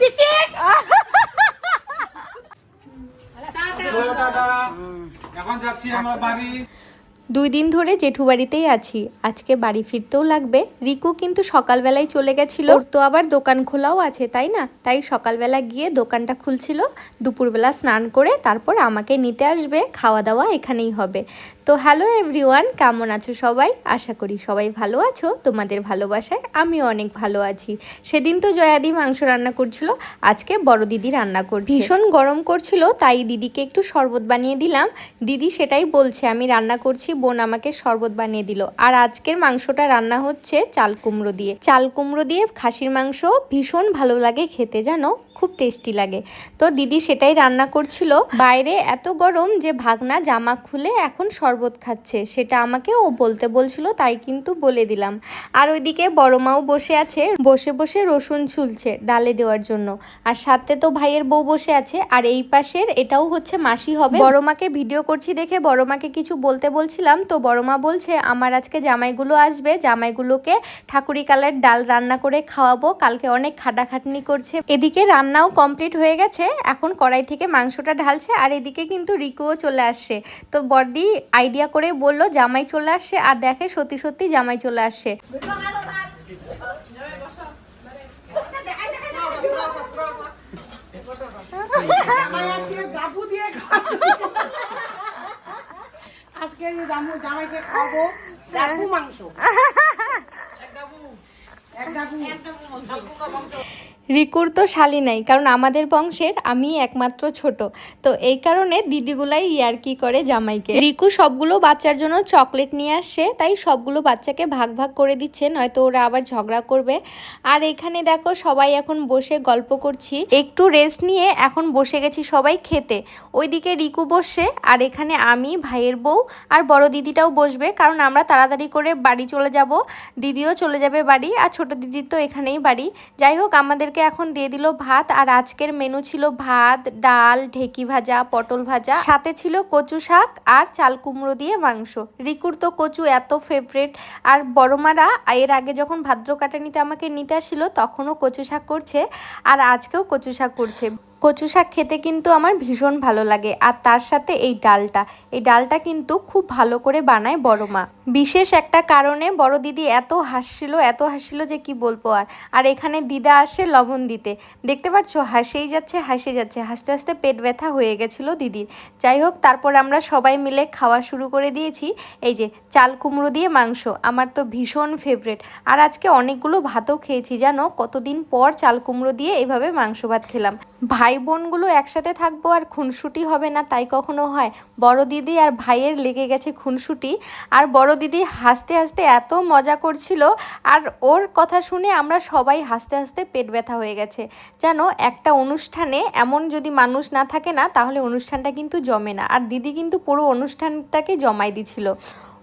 দিছি এখন যাচ্ছি আমরা বাড়ি। দুই দিন ধরে জেঠু বাড়িতেই আছি। আজকে বাড়ি ফিরতেও লাগবে। রিকু কিন্তু সকালবেলায় চলে গেছিল। তো আবার দোকান খোলাও আছে, তাই না? তাই সকালবেলা গিয়ে দোকানটা খুলছিল। দুপুরবেলা স্নান করে তারপর আমাকে নিতে আসবে। খাওয়া দাওয়া এখানেই হবে। তো হ্যালো এভরিওয়ান, কেমন আছো সবাই? আশা করি সবাই ভালো আছো। তোমাদের ভালোবাসায় আমিও অনেক ভালো আছি। সেদিন তো জয়াদি মাংস রান্না করছিল। আজকে বড় দিদি রান্না করছে। ভীষণ গরম করছিল, তাই দিদিকে একটু শরবত বানিয়ে দিলাম। দিদি সেটাই বলছে, আমি রান্না করছি বোন আমাকে শরবত বানিয়ে দিল। আর আজকের মাংসটা রান্না হচ্ছে চাল কুমড়ো দিয়ে। চাল কুমড়ো দিয়ে খাসির মাংস ভীষণ ভালো লাগে খেতে, জানো? খুব টেস্টি লাগে। তো দিদি সেটাই রান্না করছিল। বাইরে এত গরম যে ভাগনা জামা খুলে এখন শরবত খাচ্ছে। সেটা আমাকে ও বলতে বলছিল, তাই কিন্তু বলে দিলাম। আর ওইদিকে বড় মাও বসে আছে, বসে বসে রসুন ছুলছে ডালে দেওয়ার জন্য। আর সাথে তো ভাইয়ের বউ বসে আছে, আর এই পাশের এটাও হচ্ছে মাসি হবে। বড় মাকে ভিডিও করছি দেখে বড় মাকে কিছু বলতে বলছিলাম তো বড় মা বলছে, আমার আজকে জামাইগুলো আসবে, জামাইগুলোকে ঠাকুরি কালের ডাল রান্না করে খাওয়াবো। কালকে অনেক খাটাখাটনি করছে। এদিকে রান্নাও কমপ্লিট হয়ে গেছে, এখন কড়াই থেকে মাংসটা ঢালছে, আর এদিকে কিন্তু রিকুও চলে আসছে। তো বর্দি আইডিয়া করে বলল, জামাই চলে আসছে। আর দেখে সত্যি সত্যি জামাই চলে আসছে। দিয়ে। আজকে যে দামু জামাইকে খাব ডাকু মাংস। এক ডাকু। এক ডাবু মাংস। রিকুর তো শালি নাই, কারণ আমাদের বংশের আমি একমাত্র ছোট। তো এই কারণে দিদিগুলাই ইয়ারকি করে জামাইকে? রিকু সবগুলো বাচ্চার জন্য চকলেট নিয়ে আসছে তাই সবগুলো বাচ্চাকে ভাগ ভাগ করে দিচ্ছে, নয়তো ওরা আবার ঝগড়া করবে। আর এখানে দেখো সবাই এখন বসে গল্প করছি। একটু রেস্ট নিয়ে এখন বসে গেছি সবাই খেতে। ওইদিকে রিকু বসছে আর এখানে আমি, ভাইয়ের বউ আর বড় দিদিটাও বসবে, কারণ আমরা তাড়াতাড়ি করে বাড়ি চলে যাব। দিদিও চলে যাবে বাড়ি, আর ছোট দিদির তো এখানেই বাড়ি। যাই হোক, আমাদেরকে এখন দিয়ে দিল ভাত, আর আজকের মেনু ছিল ভাত, ডাল, ঢেকি ভাজা, পটল ভাজা। সাথে ছিল কচু শাক আর চাল কুমড়ো দিয়ে মাংস। রিকুর তো কচু এত ফেভারেট আর বড়মারা, এর আগে যখন ভাদ্র কাটানিতে আমাকে নিতে আসছিল তখনও কচু শাক করছে। আর আজকেও কচু শাক করছে। কচু শাক খেতে কিন্তু আমার ভীষণ ভালো লাগে। আর তার সাথে এই ডালটা এই ডালটা কিন্তু খুব ভালো করে বানায় বড় মা। বিশেষ একটা কারণে বড় দিদি এত হাসছিল এত হাসছিল যে কি বলব আর। আর এখানে দিদা আসে লবণ দিতে। দেখতে পাচ্ছ? হাসেই যাচ্ছে হাসে যাচ্ছে। হাসতে হাসতে পেট ব্যথা হয়ে গেছিল দিদির। যাই হোক, তারপর আমরা সবাই মিলে খাওয়া শুরু করে দিয়েছি। এই যে চাল কুমড়ো দিয়ে মাংস, আমার তো ভীষণ ফেভারেট আর আজকে অনেকগুলো ভাতও খেয়েছি, জানো? কতদিন পর চাল কুমড়ো দিয়ে এভাবে মাংস ভাত খেলাম। ভাই বোনগুলো একসাথে থাকব আর খুনসুটি হবে না, তাই কখনো হয়। বড় দিদি আর ভাইয়ের লেগে গেছে খুনসুটি। আর বড় দিদি হাসতে হাসতে এত মজা করছিল, আর ওর কথা শুনে আমরা সবাই হাসতে হাসতে পেট ব্যথা হয়ে গেছে। জানো একটা অনুষ্ঠানে এমন যদি মানুষ না থাকে না, তাহলে অনুষ্ঠানটা কিন্তু জমে না। আর দিদি কিন্তু পুরো অনুষ্ঠানটাকে জমাই দিছিল।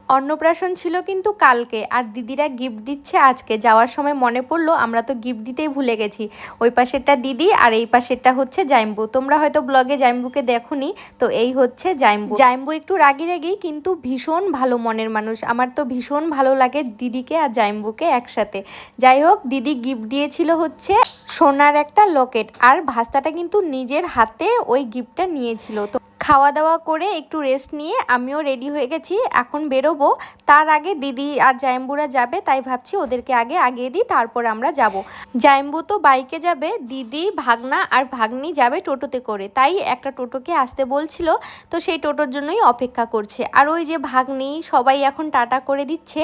অন্নপ্রাশন ছিল কিন্তু কালকে, আর দিদিরা গিফট দিচ্ছে আজকে। যাওয়ার সময় মনে পড়ল, আমরা তো গিফট দিতেই ভুলে গেছি। ওই পাশেরটা দিদি, আর এই পাশেরটা হচ্ছে জাইম্বু। তোমরা হয়তো ব্লগে জাইম্বুকে দেখোনি, তো এই হচ্ছে জাইম্বু। জাইম্বু একটু রাগি রাগি, কিন্তু ভীষণ ভালো মনের মানুষ। আমার তো ভীষণ ভালো লাগে দিদিকে আর জাইম্বুকে একসাথে। যাই হোক, দিদি গিফট দিয়েছিল হচ্ছে সোনার একটা লকেট আর ভাস্তাটা কিন্তু নিজের হাতে ওই গিফটটা নিয়েছিল। তো খাওয়া দাওয়া করে একটু রেস্ট নিয়ে আমিও রেডি হয়ে গেছি, এখন বেরোবো। তার আগে দিদি আর জাইম্বুরা যাবে, তাই ভাবছি ওদেরকে আগে আগিয়ে দিই, তারপর আমরা যাব। জাইম্বু তো বাইকে যাবে, দিদি, ভাগনা আর ভাগ্নি যাবে টোটোতে করে। তাই একটা টোটোকে আসতে বলছিল, তো সেই টোটোর জন্যই অপেক্ষা করছে। আর ওই যে ভাগ্নি, সবাই এখন টাটা করে দিচ্ছে।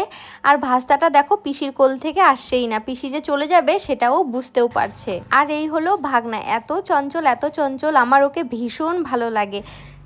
আর ভাস্তাটা দেখো পিসির কোল থেকে আসছেই না, পিসি যে চলে যাবে সেটাও বুঝতেও পারছে। আর এই হলো ভাগনা, এত চঞ্চল এত চঞ্চল, আমার ওকে ভীষণ ভালো লাগে।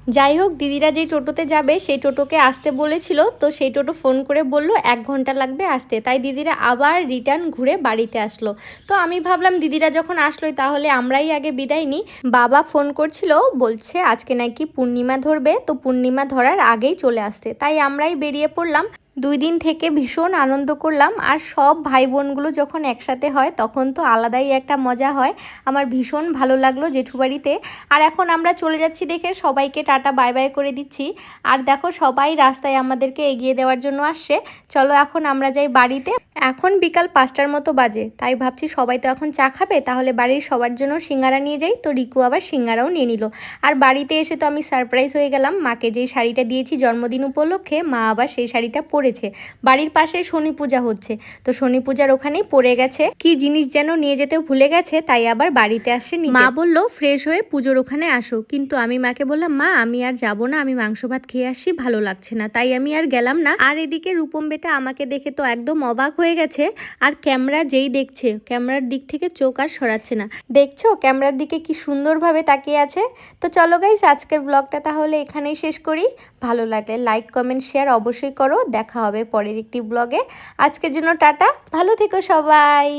যাই হোক, দিদিরা যে টোটোতে যাবে, সেই টোটোকে আসতে বলেছিল, তো সেই টোটো ফোন করে বলল, এক ঘণ্টা লাগবে আসতে। তাই দিদিরা আবার রিটার্ন ঘুরে বাড়িতে আসলো। তো আমি ভাবলাম, দিদিরা যখন আসলোই, তাহলে আমরাই আগে বিদায় নিই। বাবা ফোন করছিল, বলছে, আজকে নাকি পূর্ণিমা ধরবে। তো পূর্ণিমা ধরার আগেই চলে আসতে। তাই আমরাই বেরিয়ে পড়লাম। দুই দিন থেকে ভীষণ আনন্দ করলাম আর সব ভাই বোনগুলো যখন একসাথে হয়, তখন তো আলাদাই একটা মজা হয়। আমার ভীষণ ভালো লাগল জেঠু বাড়িতে আর এখন আমরা চলে যাচ্ছি দেখে সবাইকে টাটা, বাই বাই করে দিচ্ছি। আর দেখো সবাই রাস্তায় আমাদেরকে এগিয়ে দেওয়ার জন্য আসছে। চলো এখন আমরা যাই বাড়িতে। এখন বিকাল পাঁচটার মতো বাজে, তাই ভাবছি সবাই তো এখন চা খাবে, তাহলে বাড়ির সবার জন্য সিঙ্গারা নিয়ে যাই। তো রিকু আবার সিঙ্গারাও নিয়ে নিল। আর বাড়িতে এসে তো আমি সারপ্রাইজ হয়ে গেলাম। মাকে যেই শাড়িটা দিয়েছি জন্মদিন উপলক্ষে, মা আবার সেই শাড়িটা পরেছে বাড়ির পাশে শনি পূজা হচ্ছে। তো শনি পূজার ওখানেই পড়ে গেছে। কি জিনিস যেন নিয়ে যেতে ভুলে গেছে তাই আবার বাড়িতে আসে মা বলল ফ্রেশ হয়ে পুজোর ওখানে আসো। কিন্তু আমি মাকে বললাম মা আমি আর যাব না আমি মাংস ভাত খেয়ে আসছি ভালো লাগছে না। তাই আমি আর গেলাম না। আর এদিকে রূপম বেটা আমাকে দেখে তো একদম অবাক হয়ে গেছে। আর ক্যামেরা যেই দেখছে ক্যামেরার দিক থেকে চোখ আর সরাচ্ছে না। দেখছ ক্যামেরার দিকে কি সুন্দরভাবে তাকিয়ে আছে? তো চলো গাইস আজকের ব্লগটা তাহলে এখানেই শেষ করি। ভালো লাগলে লাইক কমেন্ট শেয়ার অবশ্যই করো। দেখা হবে পরের একটি ব্লগে আজকের জন্য টাটা ভালো থেকো সবাই।